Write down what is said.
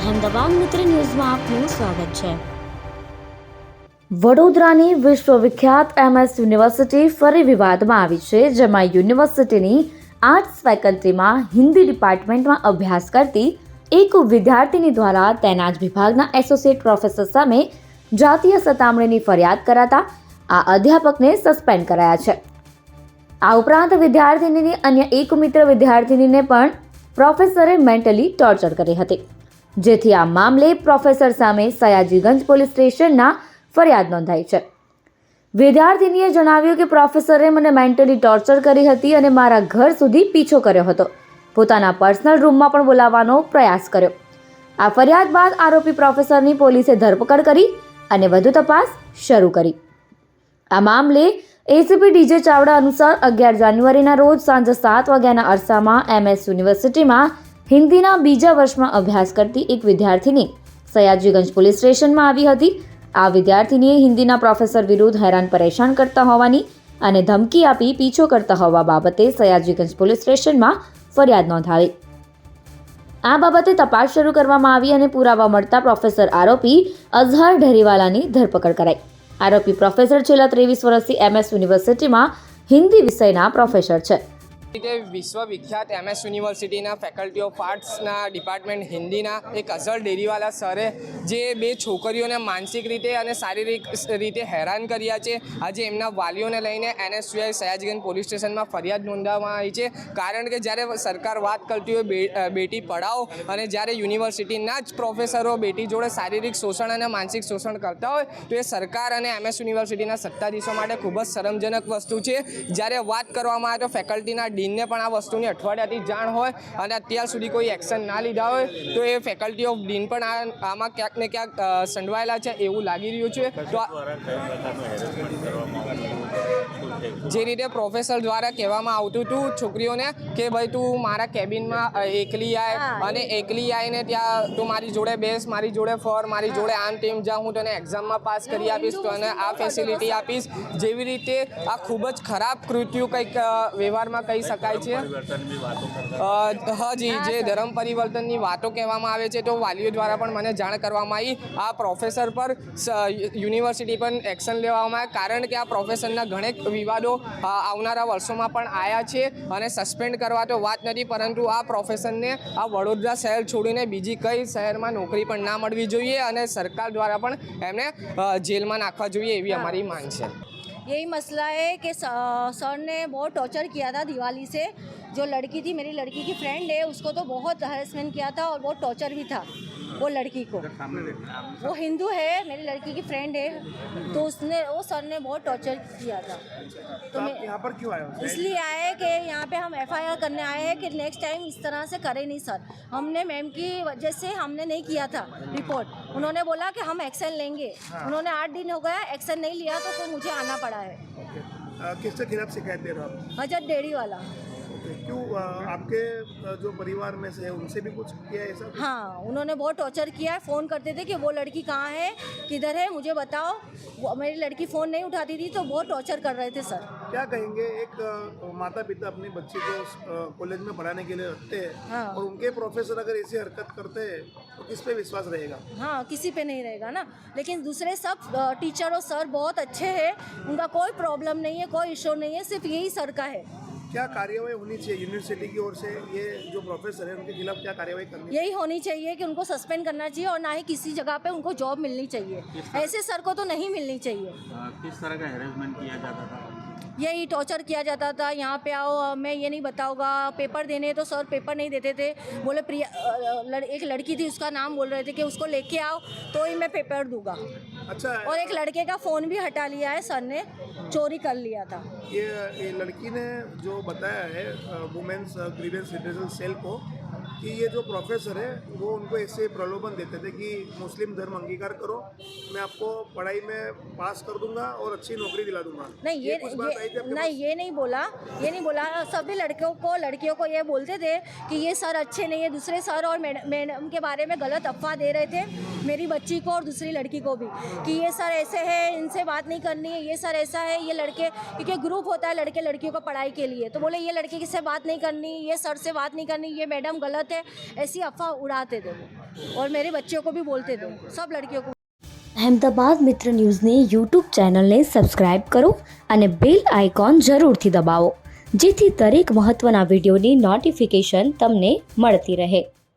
અહેમદાબાદ મિત્ર ન્યૂઝમાં આપનું સ્વાગત છે. વડોદરાની વિશ્વવિખ્યાત એમએસ યુનિવર્સિટી ફરી વિવાદમાં આવી છે, જેમાં યુનિવર્સિટીની આર્ટ્સ ફેકલ્ટીમાં હિન્દી ડિપાર્ટમેન્ટમાં અભ્યાસ કરતી એક વિદ્યાર્થીની દ્વારા તેના જ વિભાગના એસોસિએટ પ્રોફેસર સામે જાતીય સતામણીની ફરિયાદ કરાતા આ અધ્યાપકને સસ્પેન્ડ કરાયા છે. આ ઉપરાંત વિદ્યાર્થિનીની અન્ય એક મિત્ર વિદ્યાર્થિનીને પણ પ્રોફેસરે મેન્ટલી ટોર્ચર કરી હતી. જેથી આ મામલે પ્રોફેસર સામે સયાજીગંજ પોલીસ સ્ટેશનના ફરિયાદ નોંધાઈ છે. વિદ્યાર્થિનીએ જણાવ્યું કે પ્રોફેસરે મને મેન્ટલી ટોર્ચર કરી હતી અને મારા ઘર સુધી પીછો કર્યો હતો. પોતાના પર્સનલ રૂમમાં પણ બોલાવવાનો પ્રયાસ કર્યો. આ ફરિયાદ બાદ આરોપી પ્રોફેસરની પોલીસે ધરપકડ કરી અને વધુ તપાસ શરૂ કરી. આ મામલે એસીપી ડીજે ચાવડા અનુસાર અગિયાર જાન્યુઆરીના રોજ સાંજે સાત વાગ્યાના અરસામાં એમએસ યુનિવર્સિટીમાં હિન્દીના બીજા વર્ષમાં અભ્યાસ કરતી એક વિદ્યાર્થીની સયાજીગંજ પોલીસ સ્ટેશનમાં આવી હતી. આ વિદ્યાર્થીનીએ હિન્દીના પ્રોફેસર વિરુદ્ધ હેરાન પરેશાન કરતા હોવાની અને ધમકી આપી પીછો કરતા હોવા બાબતે સયાજીગંજ પોલીસ સ્ટેશનમાં ફરિયાદ નોંધાવી. આ બાબતે તપાસ શરૂ કરવામાં આવી અને પુરાવા મળતા પ્રોફેસર આરોપી અઝહર ઢેરીવાલાની ધરપકડ કરાઈ. આરોપી પ્રોફેસર છેલ્લા ત્રેવીસ વર્ષથી એમએસ યુનિવર્સિટીમાં હિન્દી વિષયના પ્રોફેસર છે. રીતે વિશ્વવિખ્યાત એમએસ યુનિવર્સિટીના ફેકલ્ટી ઓફ આર્ટ્સના ડિપાર્ટમેન્ટ હિન્દીના એક અઝર ડેરીવાલા સરે જે બે છોકરીઓને માનસિક રીતે અને શારીરિક રીતે હેરાન કર્યા છે. આજે એમના વાલીઓને લઈને એનએસયુઆઈ સયાજગંજ પોલીસ સ્ટેશનમાં ફરિયાદ નોંધાવવામાં આવી છે. કારણ કે જ્યારે સરકાર વાત કરતી હોય બેટી પઢાઓ અને જ્યારે યુનિવર્સિટીના જ પ્રોફેસરો બેટી જોડે શારીરિક શોષણ અને માનસિક શોષણ કરતા હોય, તો એ સરકાર અને એમએસ યુનિવર્સિટીના સત્તાધીશો માટે ખૂબ જ શરમજનક વસ્તુ છે. જ્યારે વાત કરવામાં આવે તો ફેકલ્ટીના ડીનને પણ આ વસ્તુની અઠવાડિયાથી જાણ હોય અને અત્યાર સુધી કોઈ એક્શન ના લીધા હોય તો એ ફેકલ્ટી ઓફ ડીન પણ આ આમાં ક્યાંક ને ક્યાંક સંડવાયેલા છે એવું લાગી રહ્યું છે. તો જે રીતે પ્રોફેસર દ્વારા કહેવામાં આવતું હતું છોકરીઓને કે ભાઈ તું મારા કેબિનમાં એકલી આય અને એકલી આવીને ત્યાં તું મારી જોડે બેસ મારી જોડે ફર મારી જોડે આમ ટીમ જા હું તને એક્ઝામમાં પાસ કરી આપીશ તો અને આ ફેસિલિટી આપીશ. જેવી રીતે આ ખૂબ જ ખરાબ કૃત્યુ કંઈક વ્યવહારમાં કહી શકાય છે. હજી જે ધર્મ પરિવર્તનની વાતો કહેવામાં આવે છે તો વાલીઓ દ્વારા પણ મને જાણ કરવામાં આવી. આ પ્રોફેસર પર યુનિવર્સિટી પણ એક્શન લેવામાં આવે કારણ કે આ પ્રોફેસરના ઘણેક વિવાદો આવનારા વર્ષોમાં પણ આવ્યા છે અને સસ્પેન્ડ કરવા તો વાત નથી. પરંતુ આ પ્રોફેસરને આ વડોદરા શહેર છોડીને બીજી કઈ શહેરમાં નોકરી પણ ના મળવી જોઈએ અને સરકાર દ્વારા પણ એમને જેલમાં નાખવા જોઈએ એવી અમારી માંગ છે. यही मसला है कि स- सर ने बहुत टॉर्चर किया था दिवाली से जो लड़की थी मेरी लड़की की फ्रेंड है उसको तो बहुत हरेसमेंट किया था और बहुत टॉर्चर भी था वो लड़की को। वो हिंदू है मेरी लड़की की फ्रेंड है तो उसने वो सर ने बहुत टॉर्चर किया था। तो मैं यहाँ पर क्यों हो? इसलिए आए हैं कि यहाँ पे हम एफआईआर करने आए हैं कि नेक्स्ट टाइम इस तरह से करें नहीं सर हमने मैम की वजह से हमने नहीं किया था रिपोर्ट उन्होंने बोला कि हम एक्शन लेंगे। उन्होंने आठ दिन हो गया एक्शन नहीं लिया तो फिर मुझे आना पड़ा है। किसके खिलाफ शिकायत दे रहे हो हज़रत डेयरी वाला। क्यों आपके जो परिवार में से है उनसे भी कुछ किया है ऐसा कुछ? हाँ उन्होंने बहुत टॉर्चर किया है फ़ोन करते थे कि वो लड़की कहाँ है किधर है मुझे बताओ। वो मेरी लड़की फ़ोन नहीं उठाती थी तो बहुत टॉर्चर कर रहे थे सर क्या कहेंगे एक माता पिता अपने बच्चे को कॉलेज में पढ़ाने के लिए रखते हैं हाँ। और उनके प्रोफेसर अगर ऐसी हरकत करते हैं तो किस पे विश्वास रहेगा? हाँ किसी पे नहीं रहेगा ना। लेकिन दूसरे सब टीचर और सर बहुत अच्छे हैं उनका कोई प्रॉब्लम नहीं है कोई इशू नहीं है सिर्फ़ यही सर का है। क्या कार्यवाही होनी चाहिए यूनिवर्सिटी की ओर से? ये जो प्रोफेसर है उनके खिलाफ क्या कार्यवाही करनी यही होनी चाहिए कि उनको सस्पेंड करना चाहिए और ना ही किसी जगह पे उनको जॉब मिलनी चाहिए। ऐसे सर को तो नहीं मिलनी चाहिए। किस तरह का हेरेसमेंट किया जाता था? यही टॉर्चर किया जाता था। यहाँ पे आओ मैं ये नहीं बताऊँगा। पेपर देने तो सर पेपर नहीं देते थे। बोले प्रिया लड़, एक लड़की थी उसका नाम बोल रहे थे कि उसको लेके आओ तो ही मैं पेपर दूँगा। अच्छा और एक लड़के का फ़ोन भी हटा लिया है सर ने। चोरी कर लिया था। ये ये लड़की ने जो बताया है वुमेन्स ग्रीवेंस सेल को कि ये जो प्रोफेसर है वो उनको ऐसे प्रलोभन देते थे कि मुस्लिम धर्म अंगीकार करो मैं आपको पढ़ाई में पास कर दूँगा और अच्छी नौकरी दिला दूँगा। नहीं ये थी ये नहीं ये नहीं बोला ये नहीं बोला। सभी लड़कियों को लड़कियों को ये बोलते थे कि ये सर अच्छे नहीं है दूसरे सर और मैड- मैडम के बारे में गलत अफवाह दे रहे थे मेरी बच्ची को और दूसरी लड़की को भी कि ये सर ऐसे है इनसे बात नहीं करनी है ये सर ऐसा है ये लड़के क्योंकि ग्रुप होता है लड़के लड़कियों को पढ़ाई के लिए तो बोले ये लड़के से बात नहीं करनी ये सर से बात नहीं करनी ये मैडम गलत थे ऐसी अफवाह उड़ाते थे वो और मेरे बच्चों को भी बोलते थे सब लड़कियों को અહેમદાબાદ મિત્ર ન્યૂઝની યુટ્યુબ ચેનલને સબસ્ક્રાઇબ કરો અને બેલ આઇકોન જરૂરથી દબાવો જેથી દરેક મહત્ત્વના વિડીયોની નોટિફિકેશન તમને મળતી રહે